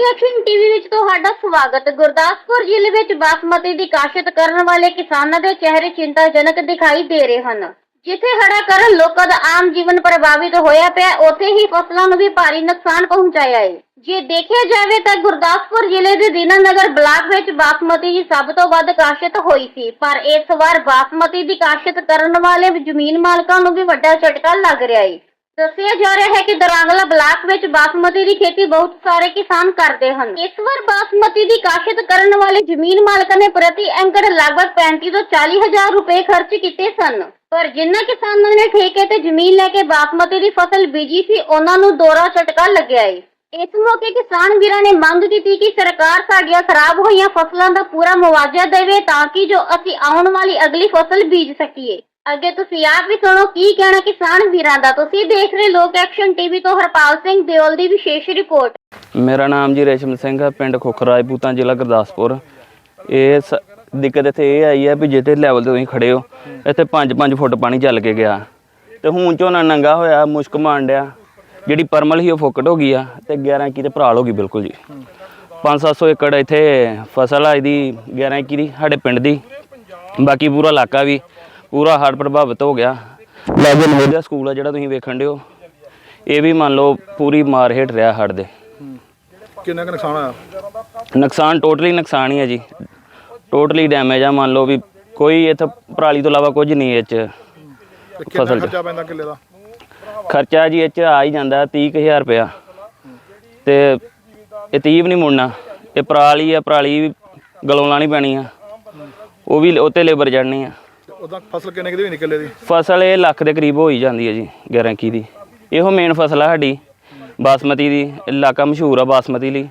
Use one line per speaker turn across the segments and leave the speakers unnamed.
Action TV ਵਿੱਚ ਤੁਹਾਡਾ ਸਵਾਗਤ। ਗੁਰਦਾਸਪੁਰ ਜ਼ਿਲ੍ਹੇ ਵਿੱਚ ਬਾਸਮਤੀ ਦੀ ਕਾਸ਼ਤ ਕਰਨ ਵਾਲੇ ਕਿਸਾਨਾਂ ਦੇ ਚਿਹਰੇ ਚਿੰਤਾਜਨਕ ਦਿਖਾਈ ਦੇ ਰਹੇ ਹਨ। ਜਿੱਥੇ ਹੜਾ ਕਰਨ ਲੋਕਾਂ ਦਾ ਆਮ ਜੀਵਨ ਪ੍ਰਭਾਵਿਤ ਹੋਇਆ ਪਿਆ, ਉੱਥੇ ਹੀ ਫਸਲਾਂ ਨੂੰ ਵੀ ਭਾਰੀ ਨੁਕਸਾਨ ਪਹੁੰਚਾਇਆ ਹੈ। ਜੇ ਦੇਖਿਆ ਜਾਵੇ ਤਾਂ ਗੁਰਦਾਸਪੁਰ ਜ਼ਿਲ੍ਹੇ ਦੇ ਦੀਨਾਨਗਰ ਬਲਾਕ ਵਿੱਚ ਬਾਸਮਤੀ ਦੀ ਸਭ ਤੋਂ ਵੱਧ ਕਾਸ਼ਤ ਹੋਈ ਸੀ। ਪਰ ਇਸ ਵਾਰ ਬਾਸਮਤੀ ਦੀ ਕਾਸ਼ਤ ਕਰਨ ਵਾਲੇ ਜ਼ਮੀਨ ਮਾਲਕਾਂ ਨੂੰ ਵੀ ਵੱਡਾ ਝਟਕਾ ਲੱਗ ਰਿਹਾ ਹੈ। ਦੱਸਿਆ ਜਾ ਰਿਹਾ ਹੈ ਕਿ ਦਰਾਂਗਲਾ ਬਲਾਕ ਵਿੱਚ ਬਾਸਮਤੀ ਦੀ ਖੇਤੀ ਬਹੁਤ ਸਾਰੇ ਕਿਸਾਨ ਕਰਦੇ ਹਨ। ਇਸ ਵਾਰ ਬਾਸਮਤੀ ਦੀ ਕਾਸ਼ਤ ਕਰਨ ਵਾਲੇ ਜ਼ਮੀਨ ਮਾਲਕਾਂ ਨੇ ਪ੍ਰਤੀ ਏਕੜ ਲਗਭਗ 35 ਤੋਂ 40 ਹਜ਼ਾਰ ਰੁਪਏ ਖਰਚ ਕੀਤੇ ਸਨ। ਪਰ ਜਿਨ੍ਹਾਂ ਕਿਸਾਨਾਂ ਨੇ ਠੇਕੇ ਤੇ ਜ਼ਮੀਨ ਲੈ ਕੇ ਬਾਸਮਤੀ ਦੀ ਫਸਲ ਬੀਜੀ ਸੀ, ਉਹਨਾਂ ਨੂੰ ਦੋਰਾ ਝਟਕਾ ਲੱਗਿਆ ਏ। ਇਸ ਮੌਕੇ ਕਿਸਾਨ ਵੀਰਾਂ ਨੇ ਮੰਗ ਕੀਤੀ ਕਿ ਸਰਕਾਰ ਸਾਡੀਆਂ ਖਰਾਬ ਹੋਈਆਂ ਫਸਲਾਂ ਦਾ ਪੂਰਾ ਮੁਆਵਜ਼ਾ ਦੇਵੇ ਤਾਂ ਕਿ ਜੋ ਅਸੀਂ ਆਉਣ ਵਾਲੀ ਅਗਲੀ ਫਸਲ ਬੀਜ ਸਕੀਏ। ਅੱਗੇ ਤੁਸੀਂ ਆਪ ਵੀ ਸੁਣੋ ਕੀ ਕਹਿਣਾ ਕਿਸਾਨ ਵੀਰਾਂ ਦਾ। ਤੁਸੀਂ ਦੇਖ ਰਹੇ ਲੋਕ ਐਕਸ਼ਨ ਟੀਵੀ ਤੋਂ ਹਰਪਾਲ ਸਿੰਘ ਦਿਓਲ ਦੀ ਵਿਸ਼ੇਸ਼ ਰਿਪੋਰਟ।
ਮੇਰਾ ਨਾਮ ਜੀ ਰੇਸ਼ਮ ਸਿੰਘ ਹੈ, ਪਿੰਡ ਖੋਖਰ ਜ਼ਿਲ੍ਹਾ ਗੁਰਦਾਸਪੁਰ। ਇਹ ਸ- ਦਿੱਕਤ ਇੱਥੇ ਇਹ ਆਈ ਹੈ ਵੀ ਜਿੱਥੇ ਲੈਵਲ ਤੇ ਤੁਸੀਂ ਖੜੇ ਹੋ, ਇੱਥੇ 5-5 ਫੁੱਟ ਪਾਣੀ ਚੱਲ ਕੇ ਗਿਆ। ਤੇ ਹੁਣ ਝੋਨਾ ਨੰਗਾ ਹੋਇਆ, ਮੁਸ਼ਕ ਮਾਂਡਿਆ ਜਿਹੜੀ ਪਰਮਲ ਸੀ ਉਹ ਫੁੱਕਟ ਹੋ ਗਈ ਆ ਤੇ 11 ਕੀ ਤੇ ਭਰਾਲ ਹੋ ਗਈ ਬਿਲਕੁਲ ਜੀ। 5-700 ਏਕੜ ਇੱਥੇ ਫਸਲ ਆ ਇਹਦੀ 11 ਕੀ ਦੀ, ਸਾਡੇ ਪਿੰਡ ਦੀ। ਬਾਕੀ ਪੂਰਾ ਇਲਾਕਾ ਵੀ। ਪੂਰਾ ਹੜ੍ਹ ਪ੍ਰਭਾਵਿਤ ਹੋ ਗਿਆ। ਲਾਗੇ ਨਵੋਦਿਆ ਸਕੂਲ ਆ ਜਿਹੜਾ ਤੁਸੀਂ ਵੇਖਣ ਦਿਓ ਇਹ ਵੀ ਮੰਨ ਲਓ ਪੂਰੀ ਮਾਰ ਹੇਠ ਰਿਹਾ ਹੜ੍ਹ ਦੇ।
ਕਿੰਨਾ ਕੁ ਨੁਕਸਾਨ ਆਇਆ
ਨੁਕਸਾਨ ਟੋਟਲੀ ਨੁਕਸਾਨ ਹੀ ਹੈ ਜੀ। ਟੋਟਲੀ ਡੈਮੇਜ ਆ ਮੰਨ ਲਓ ਵੀ ਕੋਈ ਇੱਥੇ ਪਰਾਲੀ ਤੋਂ ਇਲਾਵਾ ਕੁਝ ਨਹੀਂ ਇਹ ਚ
ਤੇ ਕਿੰਨਾ
ਫਸਲ 'ਚ।
ਖਰਚਾ ਪੈਂਦਾ ਕਿੱਲੇ ਦਾ?
ਖਰਚਾ ਜੀ ਇਹ ਚ ਆ ਹੀ ਜਾਂਦਾ 30000 ਰੁਪਇਆ। ਤੇ ਇਹ 30 ਵੀ ਨਹੀਂ ਮੁੜਨਾ। ਇਹ ਪਰਾਲੀ ਆ ਪਰਾਲੀ ਵੀ ਗਲੋਂ ਲਾਣੀ ਪੈਣੀ ਆ। ਉਹ ਵੀ ਉੱਤੇ ਲੇਬਰ ਚੜਨੀ ਆ।
ਫਸਲ ਕਿੰਨੇ ਦੀ ਹੋਈ
ਫਸਲ ਇਹ ਲੱਖ ਦੇ ਕਰੀਬ ਹੋ ਹੀ ਜਾਂਦੀ ਹੈ ਜੀ 11 ਕੀ ਦੀ। ਇਹੋ ਮੇਨ ਫਸਲ ਆ ਸਾਡੀ ਬਾਸਮਤੀ ਦੀ ਇਲਾਕਾ ਮਸ਼ਹੂਰ ਆ ਬਾਸਮਤੀ ਲਈ।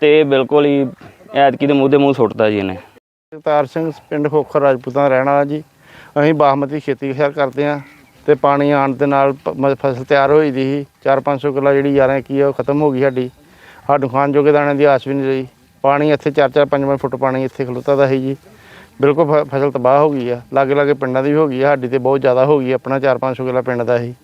ਤੇ ਬਿਲਕੁਲ ਹੀ ਐਤਕੀ ਦੇ ਮੂੰਹ ਦੇ ਮੂੰਹ ਸੁੱਟਦਾ ਜੀ ਇਹਨੇ।
ਜਗਤਾਰ ਸਿੰਘ ਪਿੰਡ ਖੋਖਰ ਰਾਜਪੂਤਾਂ ਦਾ ਰਹਿਣ ਵਾਲਾ ਜੀ। ਅਸੀਂ ਬਾਸਮਤੀ ਖੇਤੀ ਕਰਦੇ ਹਾਂ ਤੇ ਪਾਣੀ ਆਉਣ ਦੇ ਨਾਲ ਫਸਲ ਤਿਆਰ ਹੋਈ ਦੀ ਸੀ। 4-500 ਕਿੱਲਾ ਜਿਹੜੀ 11 ਕੀ ਆ ਉਹ ਖਤਮ ਹੋ ਗਈ ਸਾਡੀ। ਸਾਨੂੰ ਖਾਣ ਜੋਗੇ ਦਾਣੇ ਦੀ ਆਸ ਵੀ ਨਹੀਂ ਰਹੀ। ਪਾਣੀ ਇੱਥੇ 4-4 5-5 ਫੁੱਟ ਪਾਣੀ ਇੱਥੇ ਖਲੋਤਾ ਦਾ ਸੀ ਜੀ। ਬਿਲਕੁਲ ਫ- ਫਸਲ ਤਬਾਹ ਹੋ ਗਈ ਆ। ਲਾਗੇ ਲਾਗੇ ਪਿੰਡਾਂ ਦੀ ਵੀ ਹੋ ਗਈ ਆ ਸਾਡੀ ਤੇ ਬਹੁਤ ਜ਼ਿਆਦਾ ਹੋ ਗਈ ਆ, ਆਪਣਾ 4-500 ਕਿੱਲਾ ਪਿੰਡ ਦਾ ਸੀ।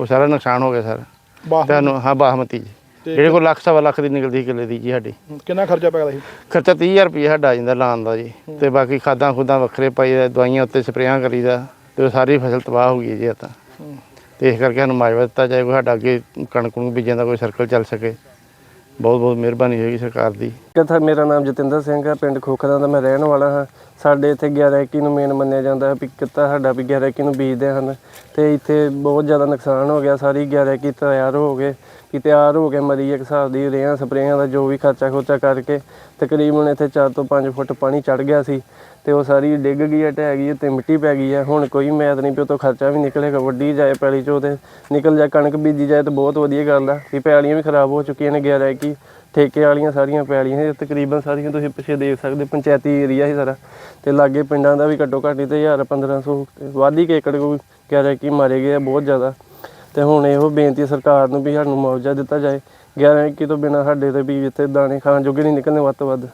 ਉਹ ਸਾਰਾ ਨੁਕਸਾਨ ਹੋ ਗਿਆ ਸਰ। ਤੁਹਾਨੂੰ ਹਾਂ ਬਾਸਮਤੀ ਜੀ। ਜਿਹੜੇ ਕੋਲ ਲੱਖ ਸਵਾ ਲੱਖ ਦੀ ਨਿਕਲਦੀ ਸੀ ਕਿੱਲੇ ਦੀ ਜੀ ਸਾਡੀ।
ਕਿੰਨਾ ਖਰਚਾ ਪੈਦਾ ਸੀ?
ਖਰਚਾ 30000 ਰੁਪਏ ਸਾਡਾ ਆ ਜਾਂਦਾ ਲਾਉਣ ਦਾ ਜੀ। ਤੇ ਬਾਕੀ ਖਾਦਾਂ ਖੁਦਾਂ ਵੱਖਰੇ ਪਾਈਦਾ ਦਵਾਈਆਂ ਉੱਤੇ ਸਪਰੇਆਂ ਕਰੀਦਾ। ਤੇ ਉਹ ਸਾਰੀ ਫਸਲ ਤਬਾਹ ਹੋ ਗਈ ਜੀ ਇਹ ਤਾਂ ਤੇ ਇਸ ਕਰਕੇ ਸਾਨੂੰ ਮਾਜਵਾ ਦਿੱਤਾ ਜਾਏ ਕੋਈ ਸਾਡਾ ਅੱਗੇ ਕਣਕ ਨੂੰ ਬੀਜਣ ਦਾ ਕੋਈ ਸਰਕਲ ਚੱਲ ਸਕੇ। ਬਹੁਤ ਬਹੁਤ ਮਿਹਰਬਾਨੀ ਹੋਏਗੀ ਸਰਕਾਰ ਦੀ।
ਕਥਾ ਮੇਰਾ ਨਾਮ ਜਤਿੰਦਰ ਸਿੰਘ ਹੈ, ਪਿੰਡ ਖੋਖਰਾਂ ਦਾ ਮੈਂ ਰਹਿਣ ਵਾਲਾ ਹਾਂ। ਸਾਡੇ ਇੱਥੇ 11 ਇੱਕੀ ਨੂੰ ਮੇਨ ਮੰਨਿਆ ਜਾਂਦਾ ਹੈ ਵੀ ਕਿੱਤਾ ਸਾਡਾ ਵੀ 11 ਇੱਕੀ ਨੂੰ ਬੀਜਦੇ ਹਨ ਤੇ ਇੱਥੇ ਬਹੁਤ ਜ਼ਿਆਦਾ ਨੁਕਸਾਨ ਹੋ ਗਿਆ, ਸਾਰੀ 11 ਇੱਕੀ ਤਿਆਰ ਹੋ ਗਏ ਕਿ ਤਿਆਰ ਹੋ ਕੇ ਮਰੀ ਇੱਕ ਹਿਸਾਬ ਦੀ ਰੇਹਾਂ ਸਪਰੇਆਂ ਦਾ ਜੋ ਵੀ ਖਰਚਾ ਖੋਚਾ ਕਰਕੇ ਤਕਰੀਬਨ ਇੱਥੇ 4 ਤੋਂ 5 ਫੁੱਟ ਪਾਣੀ ਚੜ ਗਿਆ ਸੀ। ਤੇ ਉਹ ਸਾਰੀ ਡਿੱਗ ਗਈ ਹੈ, ਢਹਿ ਗਈ ਹੈ ਤੇ ਮਿੱਟੀ ਪੈ ਗਈ ਹੈ। ਹੁਣ ਕੋਈ ਮੈਦ ਨਹੀਂ ਪਿਓ ਤੋਂ ਖਰਚਾ ਵੀ ਨਿਕਲੇਗਾ। ਵੱਡੀ ਜਾਏ ਪੈਲੀ ਚੋਂ ਤੇ ਨਿਕਲ ਜਾ ਕਣਕ ਬੀਜੀ ਜਾਏ ਤੇ ਬਹੁਤ ਵਧੀਆ ਗੱਲ ਆ ਵੀ ਪੈਲੀਆਂ ਵੀ ਖਰਾਬ ਹੋ ਚੁੱਕੀਆਂ ਨੇ 11 ਇੱਕੀ ਠੇਕੇ ਵਾਲੀਆਂ ਸਾਰੀਆਂ ਪੈਲੀਆਂ ਇਹ ਤਕਰੀਬਨ ਸਾਰੀਆਂ ਤੁਸੀਂ ਪਿੱਛੇ ਦੇਖ ਸਕਦੇ, ਪੰਚਾਇਤੀ ਏਰੀਆ ਹੀ ਸਾਰਾ। ਤੇ ਲਾਗੇ ਪਿੰਡਾਂ ਦਾ ਵੀ ਘੱਟੋ ਘੱਟ ਹੀ ਤੇ 1000 1500 ਤੇ ਵੱਧ ਹੀ ਕਿ ਏਕੜ ਕੋਈ ਕਹਿ ਰਿਹਾ ਕਿ ਮਾਰੇ ਗਏ ਆ, ਬਹੁਤ ਜ਼ਿਆਦਾ। ਤੇ ਹੁਣ ਇਹੋ ਬੇਨਤੀ ਸਰਕਾਰ ਨੂੰ ਵੀ ਸਾਨੂੰ ਮੁਆਵਜ਼ਾ ਦਿੱਤਾ ਜਾਏ। 11 ਇੱਕੀ ਤੋਂ ਬਿਨਾ ਸਾਡੇ ਤੇ ਵੀ ਇੱਥੇ ਦਾਣੇ ਖਾਣ ਜੋਗੇ ਨਹੀਂ ਨਿਕਲਣੇ, ਵੱਧ ਤੋਂ ਵੱਧ।